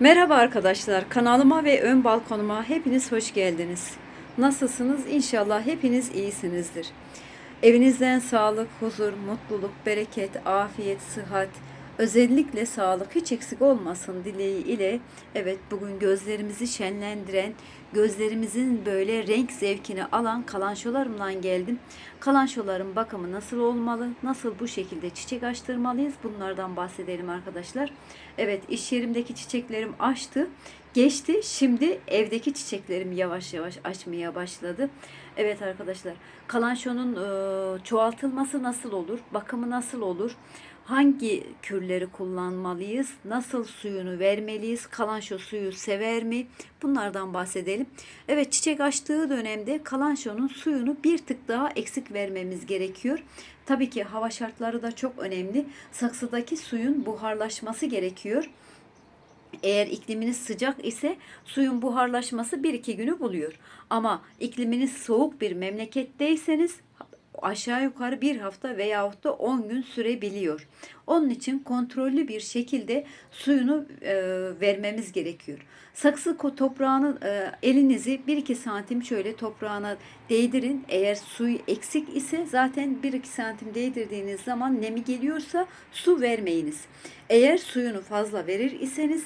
Merhaba arkadaşlar, kanalıma ve ön balkonuma hepiniz hoş geldiniz. Nasılsınız? İnşallah hepiniz iyisinizdir. Evinizden sağlık, huzur, mutluluk, bereket, afiyet, sıhhat, özellikle sağlık hiç eksik olmasın dileği ile evet bugün gözlerimizi şenlendiren, gözlerimizin böyle renk zevkini alan kalançolarımdan geldim. Kalançoların bakımı nasıl olmalı, nasıl bu şekilde çiçek açtırmalıyız bunlardan bahsedelim arkadaşlar. Evet iş yerimdeki çiçeklerim açtı. Geçti. Şimdi evdeki çiçeklerim yavaş yavaş açmaya başladı. Evet arkadaşlar, kalançonun e, çoğaltılması nasıl olur? Bakımı nasıl olur? Hangi kürleri kullanmalıyız? Nasıl suyunu vermeliyiz? Kalanço suyu sever mi? Bunlardan bahsedelim. Evet çiçek açtığı dönemde kalançonun suyunu bir tık daha eksik vermemiz gerekiyor. Tabii ki hava şartları da çok önemli. Saksıdaki suyun buharlaşması gerekiyor. Eğer ikliminiz sıcak ise suyun buharlaşması 1-2 günü buluyor. Ama ikliminiz soğuk bir memleketteyseniz aşağı yukarı bir hafta veyahut da 10 gün sürebiliyor. Onun için kontrollü bir şekilde suyunu e, vermemiz gerekiyor. Saksı toprağını e, elinizi 1-2 santim şöyle toprağına değdirin. Eğer suyu eksik ise zaten 1-2 santim değdirdiğiniz zaman nemi geliyorsa su vermeyiniz. Eğer suyunu fazla verir iseniz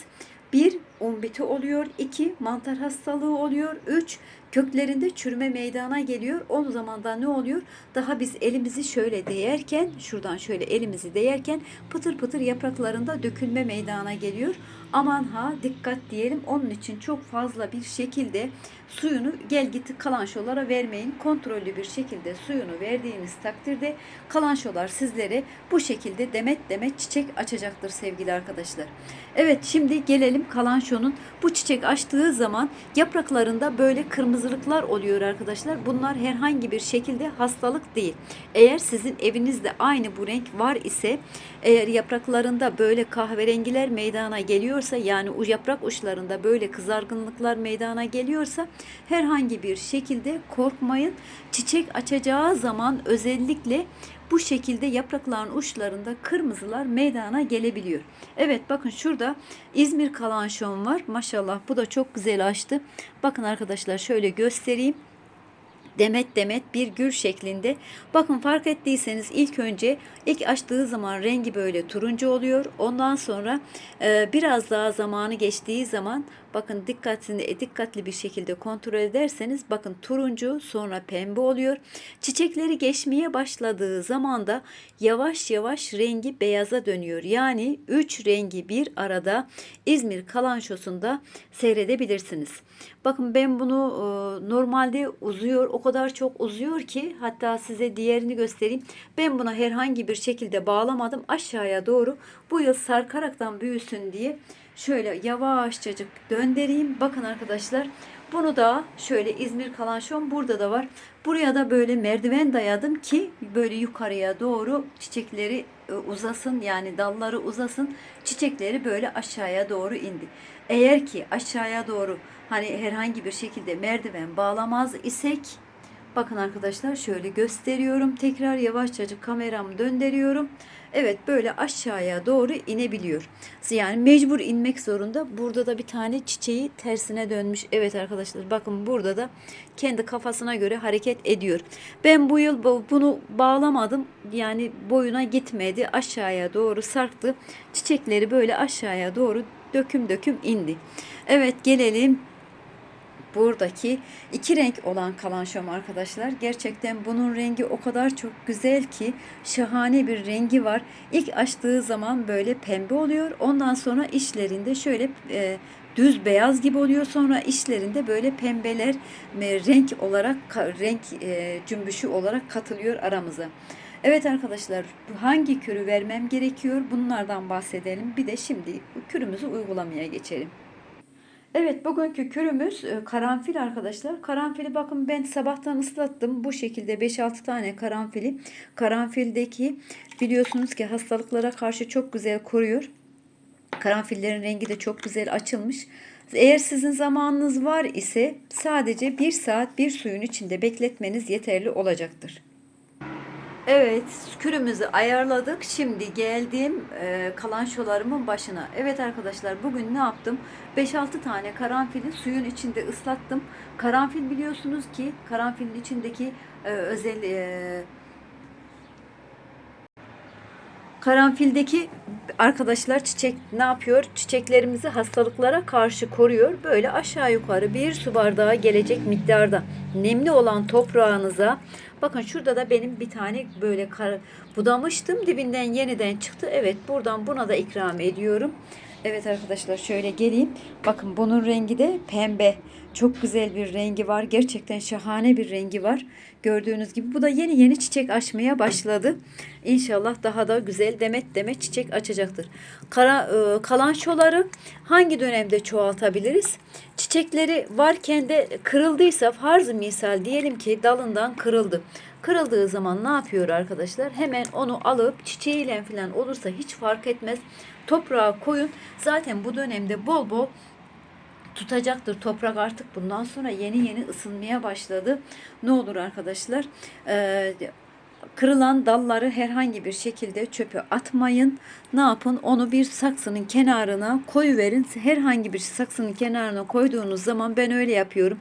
bir un biti oluyor, iki mantar hastalığı oluyor, üç köklerinde çürüme meydana geliyor. O zaman da ne oluyor? Daha biz elimizi şöyle değerken, şuradan şöyle elimizi değerken pıtır pıtır yapraklarında dökülme meydana geliyor. Aman ha dikkat diyelim. Onun için çok fazla bir şekilde suyunu gel git kalançolara vermeyin. Kontrollü bir şekilde suyunu verdiğiniz takdirde kalançolar sizlere bu şekilde demet demet çiçek açacaktır sevgili arkadaşlar. Evet şimdi gelelim kalançonun bu çiçek açtığı zaman yapraklarında böyle kırmızılıklar oluyor arkadaşlar. Bunlar herhangi bir şekilde hastalık değil. Eğer sizin evinizde aynı bu renk var ise eğer yapraklarında böyle kahverengiler meydana geliyorsa yani yaprak uçlarında böyle kızargınlıklar meydana geliyorsa herhangi bir şekilde korkmayın. Çiçek açacağı zaman özellikle bu şekilde yaprakların uçlarında kırmızılar meydana gelebiliyor. Evet bakın şurada İzmir kalanşon var. Maşallah bu da çok güzel açtı. Bakın arkadaşlar şöyle göstereyim demet demet bir gül şeklinde. Bakın fark ettiyseniz ilk önce ilk açtığı zaman rengi böyle turuncu oluyor. Ondan sonra e, biraz daha zamanı geçtiği zaman bakın dikkatli, dikkatli bir şekilde kontrol ederseniz bakın turuncu sonra pembe oluyor. Çiçekleri geçmeye başladığı zaman da yavaş yavaş rengi beyaza dönüyor. Yani üç rengi bir arada İzmir kalançosunda seyredebilirsiniz. Bakın ben bunu e, normalde uzuyor. O kadar çok uzuyor ki hatta size diğerini göstereyim. Ben buna herhangi bir şekilde bağlamadım. Aşağıya doğru bu yıl sarkaraktan büyüsün diye şöyle yavaşçacık döndüreyim. Bakın arkadaşlar bunu da şöyle İzmir kalanşon burada da var. Buraya da böyle merdiven dayadım ki böyle yukarıya doğru çiçekleri e, uzasın yani dalları uzasın. Çiçekleri böyle aşağıya doğru indi. Eğer ki aşağıya doğru hani herhangi bir şekilde merdiven bağlamaz isek bakın arkadaşlar şöyle gösteriyorum. Tekrar yavaşçacık kameramı döndürüyorum. Evet böyle aşağıya doğru inebiliyor. Yani mecbur inmek zorunda. Burada da bir tane çiçeği tersine dönmüş. Evet arkadaşlar bakın burada da kendi kafasına göre hareket ediyor. Ben bu yıl bunu bağlamadım. Yani boyuna gitmedi. Aşağıya doğru sarktı. Çiçekleri böyle aşağıya doğru döküm döküm indi. Evet gelelim buradaki iki renk olan kalanşom arkadaşlar. Gerçekten bunun rengi o kadar çok güzel ki şahane bir rengi var. İlk açtığı zaman böyle pembe oluyor. Ondan sonra içlerinde şöyle e, düz beyaz gibi oluyor. Sonra içlerinde böyle pembeler e, renk olarak renk e, cümbüşü olarak katılıyor aramıza. Evet arkadaşlar hangi kürü vermem gerekiyor bunlardan bahsedelim. Bir de şimdi kürümüzü uygulamaya geçelim. Evet bugünkü kürümüz e, karanfil arkadaşlar. Karanfili bakın ben sabahtan ıslattım. Bu şekilde 5-6 tane karanfili. Karanfildeki biliyorsunuz ki hastalıklara karşı çok güzel koruyor. Karanfillerin rengi de çok güzel açılmış. Eğer sizin zamanınız var ise sadece bir saat bir suyun içinde bekletmeniz yeterli olacaktır. Evet, kürümüzü ayarladık. Şimdi geldim e, kalançolarımın başına. Evet arkadaşlar bugün ne yaptım? 5-6 tane karanfili suyun içinde ıslattım. Karanfil biliyorsunuz ki karanfilin içindeki e, özel e, Karanfildeki arkadaşlar çiçek ne yapıyor? Çiçeklerimizi hastalıklara karşı koruyor. Böyle aşağı yukarı bir su bardağı gelecek miktarda nemli olan toprağınıza bakın şurada da benim bir tane böyle kar, budamıştım dibinden yeniden çıktı. Evet buradan buna da ikram ediyorum. Evet arkadaşlar şöyle geleyim. Bakın bunun rengi de pembe. Çok güzel bir rengi var. Gerçekten şahane bir rengi var. Gördüğünüz gibi bu da yeni yeni çiçek açmaya başladı. İnşallah daha da güzel demet demet çiçek açacaktır. Kara, e, kalançoları hangi dönemde çoğaltabiliriz? Çiçekleri varken de kırıldıysa farz misal diyelim ki dalından kırıldı. Kırıldığı zaman ne yapıyor arkadaşlar? Hemen onu alıp çiçeğiyle falan olursa hiç fark etmez. Toprağa koyun. Zaten bu dönemde bol bol tutacaktır. Toprak artık bundan sonra yeni yeni ısınmaya başladı. Ne olur arkadaşlar? Ee, kırılan dalları herhangi bir şekilde çöpe atmayın. Ne yapın? Onu bir saksının kenarına koyuverin. Herhangi bir saksının kenarına koyduğunuz zaman ben öyle yapıyorum.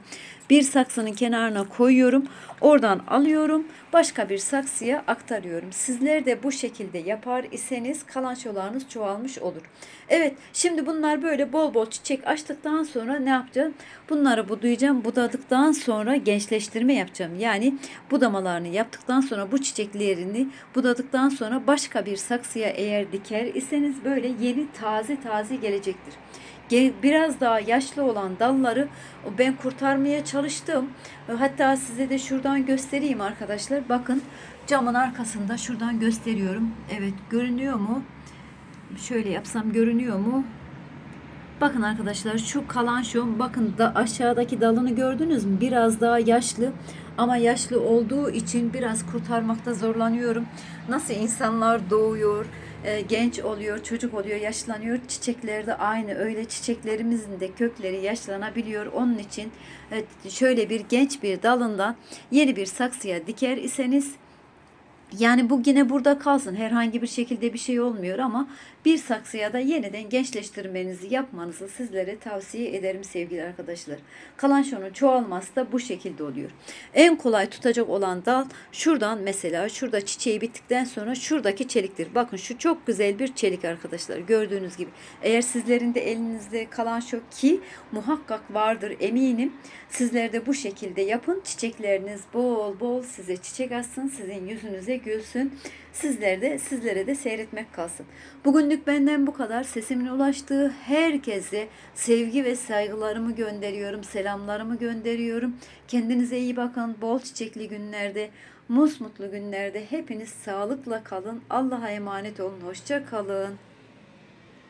Bir saksının kenarına koyuyorum. Oradan alıyorum. Başka bir saksıya aktarıyorum. Sizler de bu şekilde yapar iseniz kalançolarınız çoğalmış olur. Evet şimdi bunlar böyle bol bol çiçek açtıktan sonra ne yapacağım? Bunları budayacağım. Budadıktan sonra gençleştirme yapacağım. Yani budamalarını yaptıktan sonra bu çiçeklerini budadıktan sonra başka bir saksıya eğer diker iseniz böyle yeni taze taze gelecektir. Biraz daha yaşlı olan dalları ben kurtarmaya çalıştım. Hatta size de şuradan göstereyim arkadaşlar. Bakın camın arkasında şuradan gösteriyorum. Evet görünüyor mu? Şöyle yapsam görünüyor mu? Bakın arkadaşlar şu kalan şu bakın da aşağıdaki dalını gördünüz mü? Biraz daha yaşlı ama yaşlı olduğu için biraz kurtarmakta zorlanıyorum. Nasıl insanlar doğuyor, e, genç oluyor, çocuk oluyor, yaşlanıyor. Çiçekler de aynı öyle çiçeklerimizin de kökleri yaşlanabiliyor. Onun için e, şöyle bir genç bir dalından yeni bir saksıya diker iseniz yani bu yine burada kalsın. Herhangi bir şekilde bir şey olmuyor ama bir saksıya da yeniden gençleştirmenizi yapmanızı sizlere tavsiye ederim sevgili arkadaşlar. Kalançonun çoğalması da bu şekilde oluyor. En kolay tutacak olan dal şuradan mesela şurada çiçeği bittikten sonra şuradaki çeliktir. Bakın şu çok güzel bir çelik arkadaşlar. Gördüğünüz gibi. Eğer sizlerin de elinizde kalanço ki muhakkak vardır eminim. Sizler de bu şekilde yapın. Çiçekleriniz bol bol size çiçek açsın. Sizin yüzünüze gülsün. Sizler de sizlere de seyretmek kalsın. Bugünlük benden bu kadar. Sesimin ulaştığı herkese sevgi ve saygılarımı gönderiyorum. Selamlarımı gönderiyorum. Kendinize iyi bakın. Bol çiçekli günlerde, musmutlu günlerde hepiniz sağlıkla kalın. Allah'a emanet olun. Hoşça kalın.